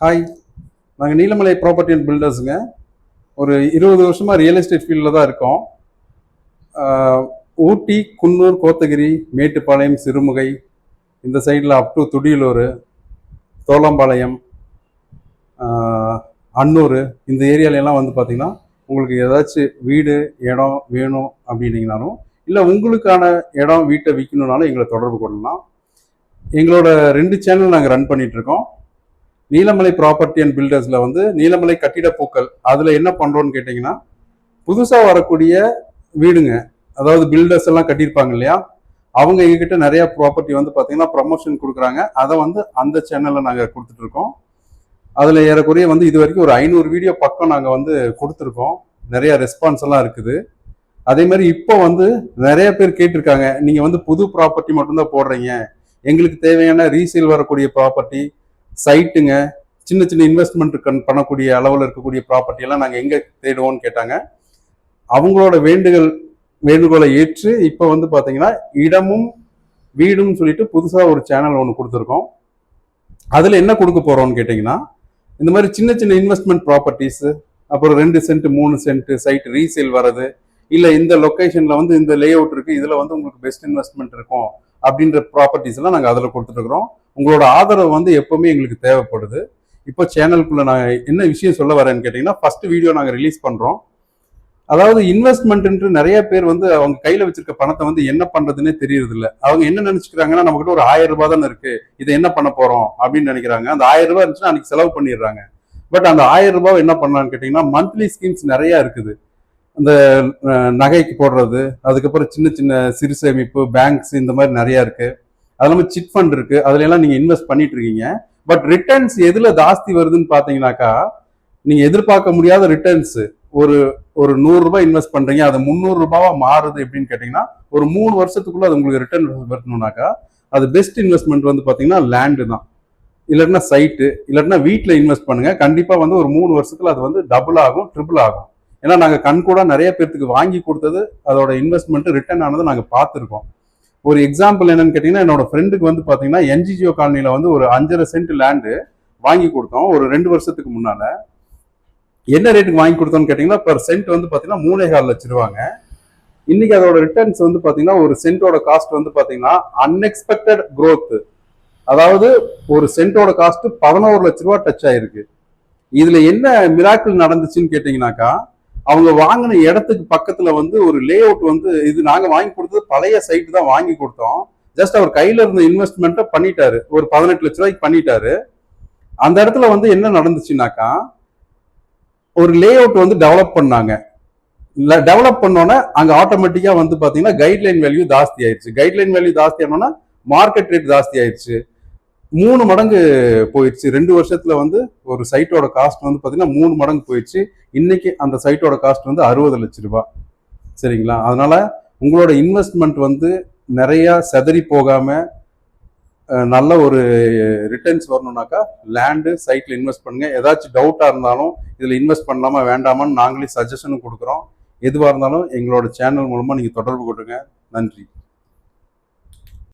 Hi நாங்கள் Neelamalai property and பில்டர்ஸுங்க ஒரு இருபது வருஷமாக ரியல் எஸ்டேட் ஃபீல்டில் தான் இருக்கோம். ஊட்டி குன்னூர் கோத்தகிரி மேட்டுப்பாளையம் சிறுமுகை இந்த சைடில் அப் டு துடியலூர் தோளம்பாளையம் அன்னூர் இந்த ஏரியாலெல்லாம் வந்து பார்த்திங்கன்னா உங்களுக்கு ஏதாச்சும் வீடு இடம் வேணும் அப்படின்னீங்கனாலும் இல்லை உங்களுக்கான இடம் வீட்டை விற்கணுன்னாலும் எங்களை தொடர்பு கொள்ளலாம். எங்களோட ரெண்டு சேனல் நாங்கள் ரன் பண்ணிகிட்ருக்கோம் இருக்கோம். நீலமலை ப்ராப்பர்ட்டி அண்ட் பில்டர்ஸில் வந்து நீலமலை கட்டிடப்பூக்கள் அதில் என்ன பண்ணுறோன்னு கேட்டிங்கன்னா புதுசாக வரக்கூடிய வீடுங்க அதாவது பில்டர்ஸ் எல்லாம் கட்டியிருப்பாங்க இல்லையா? அவங்க எங்ககிட்ட நிறைய ப்ராப்பர்ட்டி வந்து பார்த்தீங்கன்னா ப்ரமோஷன் கொடுக்குறாங்க. அதை வந்து அந்த சேனலில் நாங்கள் கொடுத்துட்ருக்கோம் அதில் ஏறக்குறைய வந்து இது வரைக்கும் ஒரு ஐநூறு வீடியோ பக்கம் நாங்கள் வந்து கொடுத்துருக்கோம். நிறைய ரெஸ்பான்ஸ் எல்லாம் இருக்குது. அதே மாதிரி இப்போ வந்து நிறைய பேர் கேட்டிருக்காங்க நீங்கள் வந்து புது ப்ராப்பர்ட்டி மட்டும்தான் போடுறீங்க. எங்களுக்கு தேவையான ரீசேல் வரக்கூடிய ப்ராப்பர்ட்டி சைட்டுங்க சின்ன சின்ன இன்வெஸ்ட்மெண்ட் பண்ணக்கூடிய அளவில் இருக்கக்கூடிய ப்ராப்பர்ட்டி எல்லாம் நாங்கள் எங்கே தேடுவோம்னு கேட்டாங்க. அவங்களோட வேண்டுகள் வேண்டுகோளை ஏற்று இப்போ வந்து பார்த்தீங்கன்னா இடமும் வீடும் சொல்லிட்டு புதுசாக ஒரு சேனல் ஒன்று கொடுத்துருக்கோம். அதில் என்ன கொடுக்க போகிறோம்னு கேட்டிங்கன்னா இந்த மாதிரி சின்ன சின்ன இன்வெஸ்ட்மெண்ட் ப்ராப்பர்ட்டிஸு அப்புறம் ரெண்டு சென்ட் மூணு சென்ட் சைட் ரீசேல் வர்றது இல்லை இந்த லொக்கேஷனில் வந்து இந்த லே அவுட் இருக்குது இதில் வந்து உங்களுக்கு பெஸ்ட் இன்வெஸ்ட்மெண்ட் இருக்கும் அப்படின்ற ப்ராப்பர்ட்டிஸ் எல்லாம் நாங்கள் அதில் கொடுத்துட்ருக்குறோம் உங்களோட ஆதரவு வந்து எப்பவுமே எங்களுக்கு தேவைப்படுது. இப்போ சேனலுக்குள்ள நான் என்ன விஷயம் சொல்ல வரேன்னு கேட்டிங்கன்னா ஃபர்ஸ்ட் வீடியோ நாங்கள் ரிலீஸ் பண்ணுறோம் அதாவது இன்வெஸ்ட்மெண்ட்ன்ட்டு நிறைய பேர் வந்து அவங்க கையில் வச்சிருக்க பணத்தை வந்து என்ன பண்ணுறதுன்னே தெரியறது இல்லை அவங்க என்ன நினச்சிக்கிறாங்கன்னா நம்மகிட்ட ஒரு ஆயிரம் ரூபாய் தானே இருக்கு. இதை என்ன பண்ண போகிறோம் அப்படின்னு நினைக்கிறாங்க. அந்த ஆயிரம் ரூபாய் இருந்துச்சுன்னா அன்னைக்கு செலவு பண்ணிடுறாங்க. பட் அந்த ஆயிரம் ரூபாய் என்ன பண்ணலான்னு கேட்டிங்கன்னா மந்த்லி ஸ்கீம்ஸ் நிறையா இருக்குது. அந்த நகைக்கு போடுறது அதுக்கப்புறம் சின்ன சின்ன சிறு சேமிப்பு பேங்க்ஸ் இந்த மாதிரி நிறையா இருக்குது அது இல்லாமல் சிட் ஃபண்ட் இருக்கு. அதுல எல்லாம் நீங்க இன்வெஸ்ட் பண்ணிட்டு இருக்கீங்க. பட் ரிட்டர்ன்ஸ் எதுல ஜாஸ்தி வருதுன்னு பாத்தீங்கன்னாக்கா நீங்க எதிர்பார்க்க முடியாத ரிட்டர்ன்ஸ். ஒரு ஒரு நூறு ரூபாய் இன்வெஸ்ட் பண்றீங்க அது முந்நூறு ரூபாவா மாறுது எப்படின்னு கேட்டீங்கன்னா ஒரு மூணு வருஷத்துக்குள்ள அது உங்களுக்கு ரிட்டர்ன் வரணும்னாக்கா அது பெஸ்ட் இன்வெஸ்ட்மெண்ட் வந்து பாத்தீங்கன்னா லேண்டு தான். இல்லாட்டினா சைட்டு இல்லைன்னா வீட்டில் இன்வெஸ்ட் பண்ணுங்க. கண்டிப்பா வந்து ஒரு மூணு வருஷத்துல அது வந்து டபுள் ஆகும் ட்ரிபிள் ஆகும். ஏன்னா நாங்க கண் கூட நிறைய பேர்த்துக்கு வாங்கி கொடுத்தது அதோட இன்வெஸ்ட்மெண்ட் ரிட்டர்ன் ஆனதை நாங்க பார்த்துருக்கோம். ஒரு எக்ஸாம்பிள் என்னன்னு கேட்டீங்கன்னா என்னோட ஃப்ரெண்டுக்கு வந்து பாத்தீங்கன்னா என்ஜிஜிஓ காலனியில வந்து ஒரு அஞ்சரை சென்ட் லேண்டு வாங்கி கொடுத்தோம். ஒரு ரெண்டு வருஷத்துக்கு முன்னால. என்ன ரேட்டுக்கு வாங்கி கொடுத்தோம்னு கேட்டீங்கன்னா பர் சென்ட் வந்து பாத்தீங்கன்னா மூணே கால் லட்சம் ரூபாங்க. இன்னைக்கு அதோட ரிட்டர்ன்ஸ் வந்து பாத்தீங்கன்னா ஒரு சென்ட்டோட காஸ்ட் வந்து பாத்தீங்கன்னா அன்எக்ஸ்பெக்டட் க்ரோத் அதாவது ஒரு சென்ட்டோட காஸ்ட் பதினோரு லட்ச ரூபா டச் ஆயிருக்கு. இதுல என்ன மிராக்கிள் நடந்துச்சுன்னு கேட்டீங்கன்னாக்கா அவங்க வாங்கின இடத்துக்கு பக்கத்துல வந்து ஒரு லே அவுட் வந்து இது நாங்க வாங்கி கொடுத்தது பழைய சைட் தான் வாங்கி கொடுத்தோம். ஜஸ்ட் அவர் கையில இருந்த இன்வெஸ்ட்மெண்ட்டை பண்ணிட்டாரு. ஒரு பதினெட்டு லட்ச ரூபாய்க்கு பண்ணிட்டாரு. அந்த இடத்துல வந்து என்ன நடந்துச்சுனாக்கா ஒரு லே அவுட் வந்து டெவலப் பண்ணாங்க. டெவலப் பண்ணோன்னே அங்க ஆட்டோமேட்டிக்கா வந்து பாத்தீங்கன்னா கைட்லைன் வேல்யூ ஜாஸ்தி ஆயிடுச்சு. கைட்லைன் வேல்யூ ஜாஸ்தி ஆனோன்னா மார்க்கெட் ரேட் ஜாஸ்தி ஆயிடுச்சு. மூணு மடங்கு போயிடுச்சு. ரெண்டு வருஷத்துல வந்து ஒரு சைட்டோட காஸ்ட் வந்து பாத்தீங்கன்னா மூணு மடங்கு போயிடுச்சு. இன்னைக்கு அந்த சைட்டோட காஸ்ட் வந்து அறுபது லட்ச ரூபாய் சரிங்களா? அதனால உங்களோட இன்வெஸ்ட்மெண்ட் வந்து நிறைய செதறி போகாம நல்ல ஒரு ரிட்டர்ன்ஸ் வரணும்னாக்கா லேண்டு சைட்டில் இன்வெஸ்ட் பண்ணுங்க. ஏதாச்சும் டவுட்டாக இருந்தாலும் இதில் இன்வெஸ்ட் பண்ணலாமா வேண்டாமான்னு நாங்களே சஜஷனும் கொடுக்குறோம். எதுவாக இருந்தாலும் எங்களோட சேனல் மூலமாக நீங்கள் தொடர்பு கொள்ளுங்க. நன்றி.